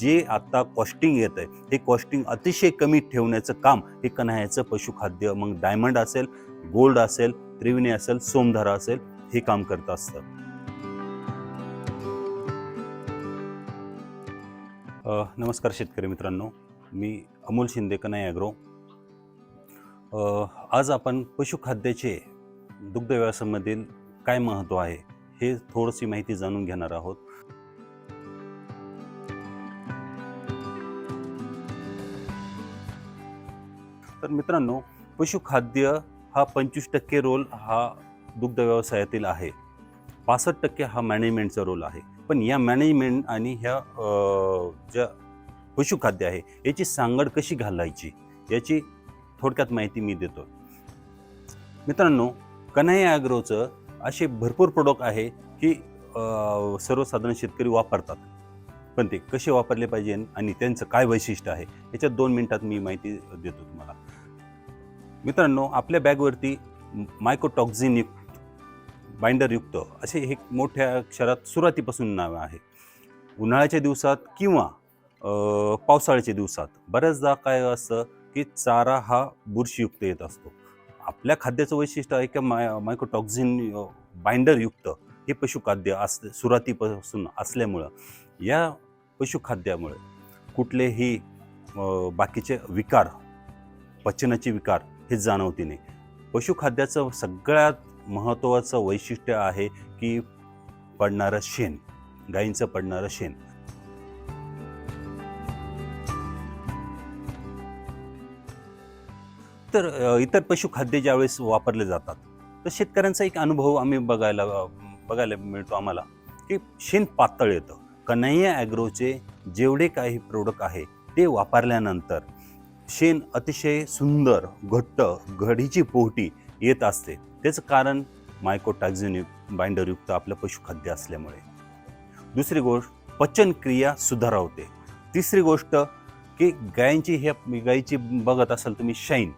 जे आता कॉस्टिंग येत आहे हे कॉस्टिंग अतिशय कमी ठेवण्याचं काम हे कन्हायचं पशुखाद्य मग डायमंड असेल गोल्ड असेल त्रिविणी असेल सोमधारा असेल हे काम करत असतं. नमस्कार शेतकरी मित्रांनो. मी अमोल शिंदे कन्हाई ॲग्रो आज आपण पशुखाद्याचे दुग्ध व्यवसायामधील काय महत्त्व आहे हे थोडीशी माहिती जाणून घेणार आहोत. तर मित्रांनो पशुखाद्य हा पंचवीस टक्के रोल हा दुग्ध व्यवसायातील आहे. पासष्ट टक्के हा मॅनेजमेंटचा रोल आहे. पण या मॅनेजमेंट आणि ह्या ज्या पशुखाद्य आहे याची सांगड कशी घालायची याची थोडक्यात माहिती मी देतो. मित्रांनो कन्हैया ॲग्रोचं असे भरपूर प्रोडक्ट आहे की सर्वसाधारण शेतकरी वापरतात. पण ते कसे वापरले पाहिजे आणि त्यांचं काय वैशिष्ट्य आहे याच्यात दोन मिनटात मी माहिती देतो तुम्हाला. मित्रांनो आपल्या बॅगवरती मायकोटॉक्झिनयुक्त बाइंडरयुक्त असे हे मोठ्या अक्षरात सुरुवातीपासून नाव आहे. उन्हाळ्याच्या दिवसात किंवा पावसाळ्याच्या दिवसात बऱ्याचदा काय असतं की चारा हा बुरशीयुक्त येत असतो. आपल्या खाद्याचं वैशिष्ट्य आहे की माय मायकोटॉक्झिन बाइंडरयुक्त हे पशुखाद्य अस सुरुवातीपासून असल्यामुळं या पशुखाद्यामुळे कुठलेही बाकीचे विकार पचनाचे विकार हे जाणवते नाही पशुखाद्याचं सगळ्यात महत्त्वाचं वैशिष्ट्य आहे की पडणारं शेण गाईंचं पडणारं शेण. तर इतर पशुखाद्य ज्यावेळेस वापरले जातात तर शेतकऱ्यांचा एक अनुभव आम्ही बघायला बघायला मिळतो आम्हाला की शेण पातळ येतं. कन्हैया ॲग्रोचे जेवढे काही प्रोडक्ट आहे ते वापरल्यानंतर शेण अतिशय सुंदर घट्ट घडीची पोहटी येत असते. त्याचं कारण मायकोटॅक्झिनयुक्त बाइंडरयुक्त आपलं पशुखाद्य असल्यामुळे. दुसरी गोष्ट पचनक्रिया सुधारवते. तिसरी गोष्ट की गायींची हे गायीची बघत असाल तुम्ही शाईन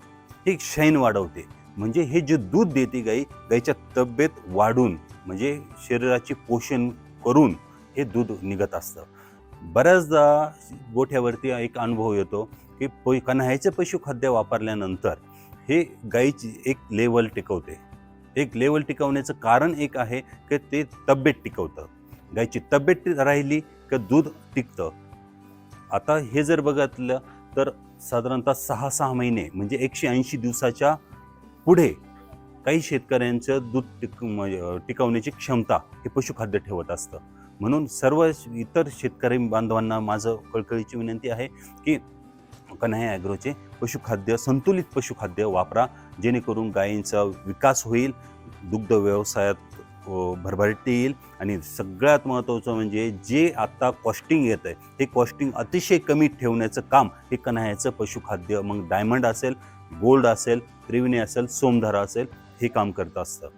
ही शाईन वाढवते. म्हणजे हे जे दूध देते गाई गाईच्या तब्येत वाढून म्हणजे शरीराचे पोषण करून हे दूध निघत असतं. बऱ्याचदा गोठ्यावरती एक अनुभव येतो की पै कन्हायचं पशुखाद्य वापरल्यानंतर हे गाईची एक लेवल टिकवते. एक लेवल टिकवण्याचं कारण एक आहे की ते तब्येत टिकवतं. गाईची तब्येत राहिली की दूध टिकतं. आता हे जर बघितलं तर साधारणतः सहा सहा महिने म्हणजे एकशे ऐंशी दिवसाच्या पुढे काही शेतकऱ्यांचं दूध टिक म्हणजे, म- टिकवण्याची क्षमता हे पशुखाद्य ठेवत असतं. म्हणून सर्व इतर शेतकरी बांधवांना माझं कळकळीची विनंती आहे की कन्हैया ॲग्रोचे पशुखाद्य संतुलित पशुखाद्य वापरा जेणेकरून गायींचा विकास होईल दुग्ध व्यवसायात भरभराटी येईल आणि सगळ्यात महत्त्वाचं म्हणजे जे आत्ता कॉस्टिंग येत आहे ते कॉस्टिंग अतिशय कमी ठेवण्याचं काम हे कन्हायचं पशुखाद्य मग डायमंड असेल गोल्ड असेल त्रिविणी असेल सोमधारा असेल हे काम करत असतं.